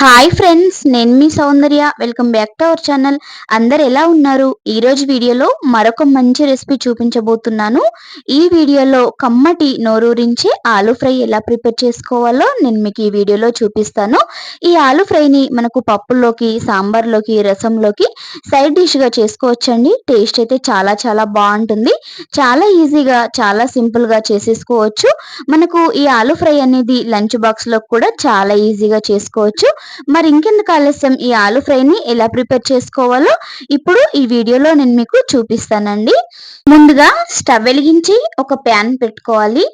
Hi friends నేను మీ Soundarya. Welcome back to our channel అందరు ఎలా ఉన్నారు? ఈరోజు వీడియోలో మరొక మంచి రెసిపీ చూపించబోతున్నాను. ఈ వీడియోలో కమ్మటి నోరూరించే ఆలు ఫ్రై ఎలా ప్రిపేర్ చేసుకోవాలో నేను మీకు ఈ వీడియోలో చూపిస్తాను. ఈ ఆలు ఫ్రైని మనకు పప్పుల్లోకి సాంబార్లోకి రసంలోకి సైడ్ డిష్గా చేసుకోవచ్చండి. టేస్ట్ అయితే చాలా చాలా బాగుంటుంది. చాలా ఈజీగా చాలా సింపుల్గా చేసేసుకోవచ్చు. మనకు ఈ ఆలు ఫ్రై అనేది లంచ్ బాక్స్లో కూడా చాలా ఈజీగా చేసుకోవచ్చు. మరి ఇంకెందుకు ఆలస్యం? ఈ ఆలు ఫ్రైని ఎలా ప్రిపేర్ చేసుకోవాలో ఇప్పుడు ఈ వీడియోలో నేను మీకు చూపిస్తానండి. ముందుగా స్టవ్ వెలిగించి ఒక ప్యాన్ పెట్టుకోవాలి.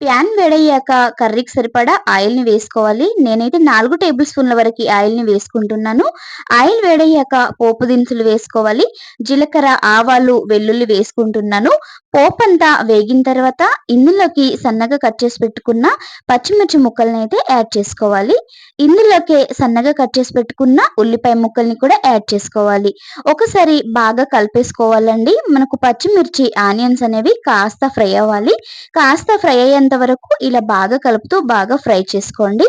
ప్యాన్ వేడయ్యాక కర్రీకి సరిపడా ఆయిల్ని వేసుకోవాలి. నేనైతే నాలుగు టేబుల్ స్పూన్ల వరకు ఆయిల్ని వేసుకుంటున్నాను. ఆయిల్ వేడయ్యాక పోపు దినుసులు వేసుకోవాలి. జీలకర్ర ఆవాలు వెల్లుల్లి వేసుకుంటున్నాను. పోపంతా వేగిన తర్వాత ఇందులోకి సన్నగా కట్ చేసి పెట్టుకున్న పచ్చిమిర్చి ముక్కల్ని అయితే యాడ్ చేసుకోవాలి. ఇందులోకి సన్నగా కట్ చేసి పెట్టుకున్న ఉల్లిపాయ ముక్కల్ని కూడా యాడ్ చేసుకోవాలి. ఒకసారి బాగా కలిపేసుకోవాలండి. మనకు పచ్చిమిర్చి ఆనియన్స్ అనేవి కాస్త ఫ్రై అవ్వాలి. కాస్త ఫ్రై అయ్యేంత వరకు ఇలా బాగా కలుపుతూ బాగా ఫ్రై చేసుకోండి.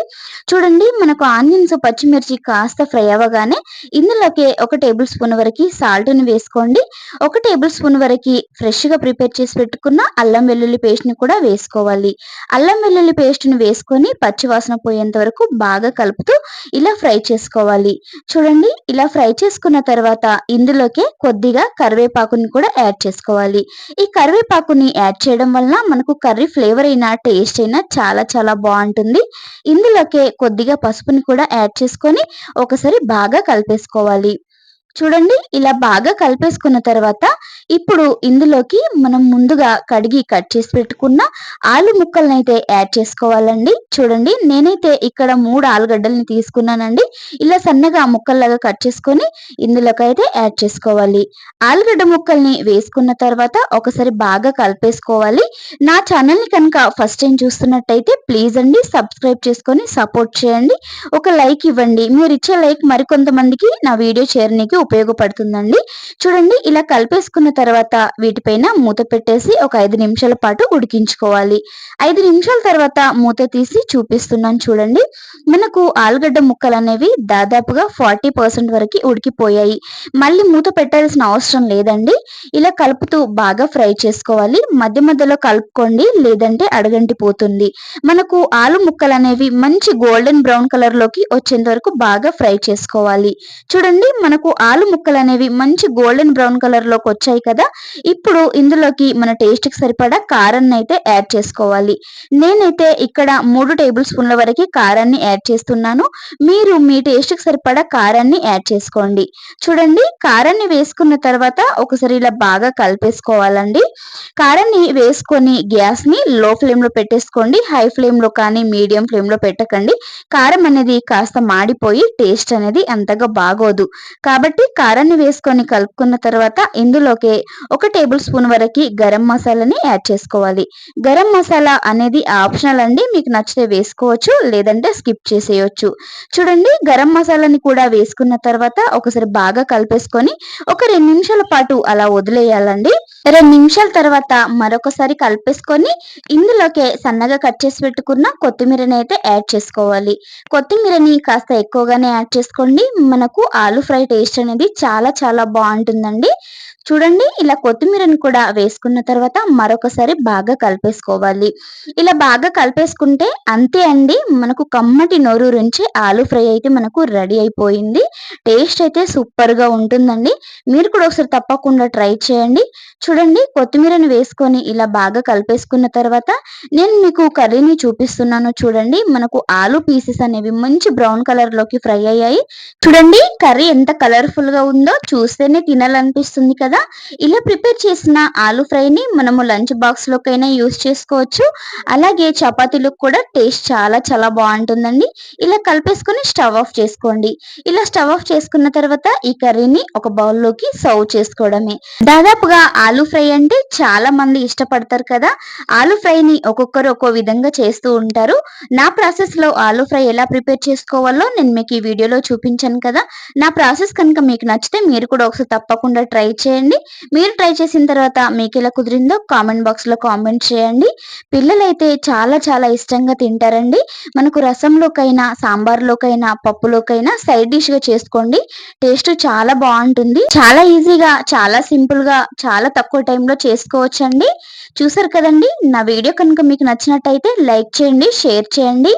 చూడండి మనకు ఆనియన్స్ పచ్చిమిర్చి కాస్త ఫ్రై అవ్వగానే ఇందులోకి ఒక టేబుల్ స్పూన్ వరకు సాల్ట్ని వేసుకోండి. ఒక టేబుల్ స్పూన్ వరకు ఫ్రెష్గా ప్రిపేర్ చేసి పెట్టుకున్న అల్లం వెల్లుల్లి పేస్ట్ని కూడా వేసుకోవాలి. అల్లం వెల్లుల్లి పేస్ట్ని వేసుకొని పచ్చివాసన పోయేంత వరకు బాగా కలుపుతూ ఇలా ఫ్రై చేసుకోవాలి. చూడండి ఇలా ఫ్రై చేసుకున్న తర్వాత ఇందులోకే కొద్దిగా కరివేపాకుని కూడా యాడ్ చేసుకోవాలి. ఈ కరివేపాకుని యాడ్ చేయడం వలన మనకు కర్రీ ఫ్లేవర్ అయినా టేస్ట్ అయినా చాలా చాలా బాగుంటుంది. ఇందులోకే కొద్దిగా పసుపుని కూడా యాడ్ చేసుకొని ఒకసారి బాగా కలిపేసుకోవాలి. చూడండి ఇలా బాగా కలిపేసుకున్న తర్వాత ఇప్పుడు ఇందులోకి మనం ముందుగా కడిగి కట్ చేసి పెట్టుకున్న ఆలు ముక్కల్ని అయితే యాడ్ చేసుకోవాలండి. చూడండి నేనైతే ఇక్కడ మూడు ఆలుగడ్డల్ని తీసుకున్నానండి. ఇలా సన్నగా ముక్కల్లాగా కట్ చేసుకొని ఇందులోకి అయితే యాడ్ చేసుకోవాలి. ఆలుగడ్డ ముక్కల్ని వేసుకున్న తర్వాత ఒకసారి బాగా కలిపేసుకోవాలి. నా ఛానల్ని కనుక ఫస్ట్ టైం చూస్తున్నట్టయితే ప్లీజ్ అండి సబ్స్క్రైబ్ చేసుకొని సపోర్ట్ చేయండి. ఒక లైక్ ఇవ్వండి. మీరు ఇచ్చే లైక్ మరికొంతమందికి నా వీడియో చేరనీకి ఉపయోగపడుతుందండి. చూడండి ఇలా కలిపేసుకున్న తర్వాత వీటిపైన మూత పెట్టేసి ఒక ఐదు నిమిషాల పాటు ఉడికించుకోవాలి. ఐదు నిమిషాల తర్వాత మూత తీసి చూపిస్తున్నాను చూడండి. మనకు ఆలుగడ్డ ముక్కలు అనేవి దాదాపుగా ఫార్టీ పర్సెంట్ వరకు ఉడికిపోయాయి. మళ్ళీ మూత పెట్టాల్సిన అవసరం లేదండి. ఇలా కలుపుతూ బాగా ఫ్రై చేసుకోవాలి. మధ్య మధ్యలో కలుపుకోండి లేదంటే అడగంటి పోతుంది మనకు ఆలు ముక్కలు అనేవి మంచి గోల్డెన్ బ్రౌన్ కలర్లోకి వచ్చేంత వరకు బాగా ఫ్రై చేసుకోవాలి. చూడండి మనకు ఆ ఆలు ముక్కలు అనేవి మంచి గోల్డెన్ బ్రౌన్ కలర్లోకి వచ్చాయి కదా. ఇప్పుడు ఇందులోకి మన టేస్ట్కి సరిపడా కారాన్ని అయితే యాడ్ చేసుకోవాలి. నేనైతే ఇక్కడ మూడు టేబుల్ స్పూన్ల వరకు కారాన్ని యాడ్ చేస్తున్నాను. మీరు మీ టేస్ట్కి సరిపడా కారాన్ని యాడ్ చేసుకోండి. చూడండి కారాన్ని వేసుకున్న తర్వాత ఒకసారి ఇలా బాగా కలిపేసుకోవాలండి. కారాన్ని వేసుకొని గ్యాస్ని లో ఫ్లేమ్లో పెట్టేసుకోండి. హై ఫ్లేమ్లో కానీ మీడియం ఫ్లేమ్లో పెట్టకండి. కారం అనేది కాస్త మాడిపోయి టేస్ట్ అనేది అంతగా బాగోదు. కాబట్టి కారాన్ని వేసుకొని కలుపుకున్న తర్వాత ఇందులోకి ఒక టేబుల్ స్పూన్ వరకు గరం మసాలాని యాడ్ చేసుకోవాలి. గరం మసాలా అనేది ఆప్షనల్ అండి. మీకు నచ్చితే వేసుకోవచ్చు లేదంటే స్కిప్ చేసేయచ్చు. చూడండి గరం మసాలాని కూడా వేసుకున్న తర్వాత ఒకసారి బాగా కలిపేసుకొని ఒక రెండు నిమిషాల పాటు అలా వదిలేయాలండి. రెండు నిమిషాల తర్వాత మరొకసారి కలిపేసుకొని ఇందులోకే సన్నగా కట్ చేసి పెట్టుకున్న కొత్తిమీరని అయితే యాడ్ చేసుకోవాలి. కొత్తిమీరని కాస్త ఎక్కువగానే యాడ్ చేసుకోండి. మనకు ఆలు ఫ్రై టేస్ట్ అనేది చాలా చాలా బాగుంటుందండి. చూడండి ఇలా కొత్తిమీరని కూడా వేసుకున్న తర్వాత మరొకసారి బాగా కలిపేసుకోవాలి. ఇలా బాగా కలిపేసుకుంటే అంతే అండి మనకు కమ్మటి నోరు నుంచి ఆలు ఫ్రై అయితే మనకు రెడీ అయిపోయింది. టేస్ట్ అయితే సూపర్గా ఉంటుందండి. మీరు కూడా ఒకసారి తప్పకుండా ట్రై చేయండి. చూడండి కొత్తిమీరని వేసుకొని ఇలా బాగా కలిపేసుకున్న తర్వాత నేను మీకు కర్రీని చూపిస్తున్నాను చూడండి. మనకు ఆలు పీసెస్ అనేవి మంచి బ్రౌన్ కలర్లోకి ఫ్రై అయ్యాయి. చూడండి కర్రీ ఎంత కలర్ఫుల్గా ఉందో చూస్తేనే తినాలనిపిస్తుంది కదా. ఇలా ప్రిపేర్ చేసిన ఆలు ఫ్రైని మనము లంచ్ బాక్స్ లోకైనా యూస్ చేసుకోవచ్చు. అలాగే చపాతీలకు కూడా టేస్ట్ చాలా చాలా బాగుంటుందండి. ఇలా కలిపేసుకొని స్టవ్ ఆఫ్ చేసుకోండి. ఇలా స్టవ్ ఆఫ్ చేసుకున్న తర్వాత ఈ కర్రీని ఒక బౌల్లోకి సర్వ్ చేసుకోవడమే. దాదాపుగా ఆలు ఫ్రై అంటే చాలా మంది ఇష్టపడతారు కదా? ఆలు ఫ్రైని ఒక్కొక్కరు ఒక్కో విధంగా చేస్తూ ఉంటారు. నా ప్రాసెస్లో ఆలు ఫ్రై ఎలా ప్రిపేర్ చేసుకోవాలో నేను మీకు ఈ వీడియోలో చూపించాను కదా? నా ప్రాసెస్ కనుక మీకు నచ్చితే మీరు కూడా ఒకసారి తప్పకుండా ట్రై చేయండి. చేయండి. మీరు ట్రై చేసిన తర్వాత మీకు ఎలా కుదిరిందో కామెంట్ బాక్స్లో కామెంట్ చేయండి. పిల్లలైతే చాలా చాలా ఇష్టంగా తింటారండి. మనకు రసంలోకైనా సాంబార్లోకైనా పప్పులోకైనా సైడ్ డిష్గా చేసుకోండి. టేస్ట్ చాలా బాగుంటుంది. చాలా ఈజీగా చాలా సింపుల్గా చాలా తక్కువ టైంలో చేసుకోవచ్చండి. చూసారు కదండి? నా వీడియో కనుక మీకు నచ్చినట్టయితే లైక్ చేయండి షేర్ చేయండి.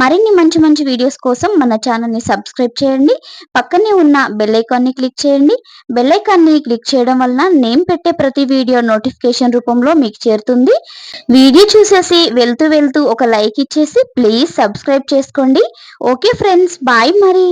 మరిన్ని మంచి మంచి వీడియోస్ కోసం మన ఛానల్ని సబ్స్క్రైబ్ చేయండి. పక్కనే ఉన్న బెల్ ఐకాన్ని క్లిక్ చేయండి. బెల్ ఐకాన్ని క్లిక్ చేయడం వలన నేను పెట్టే ప్రతి వీడియో నోటిఫికేషన్ రూపంలో మీకు చేరుతుంది. వీడియో చూసేసి వెళ్తూ వెళ్తూ ఒక లైక్ ఇచ్చేసి ప్లీజ్ సబ్స్క్రైబ్ చేసుకోండి. ఓకే ఫ్రెండ్స్ బాయ్ మరి.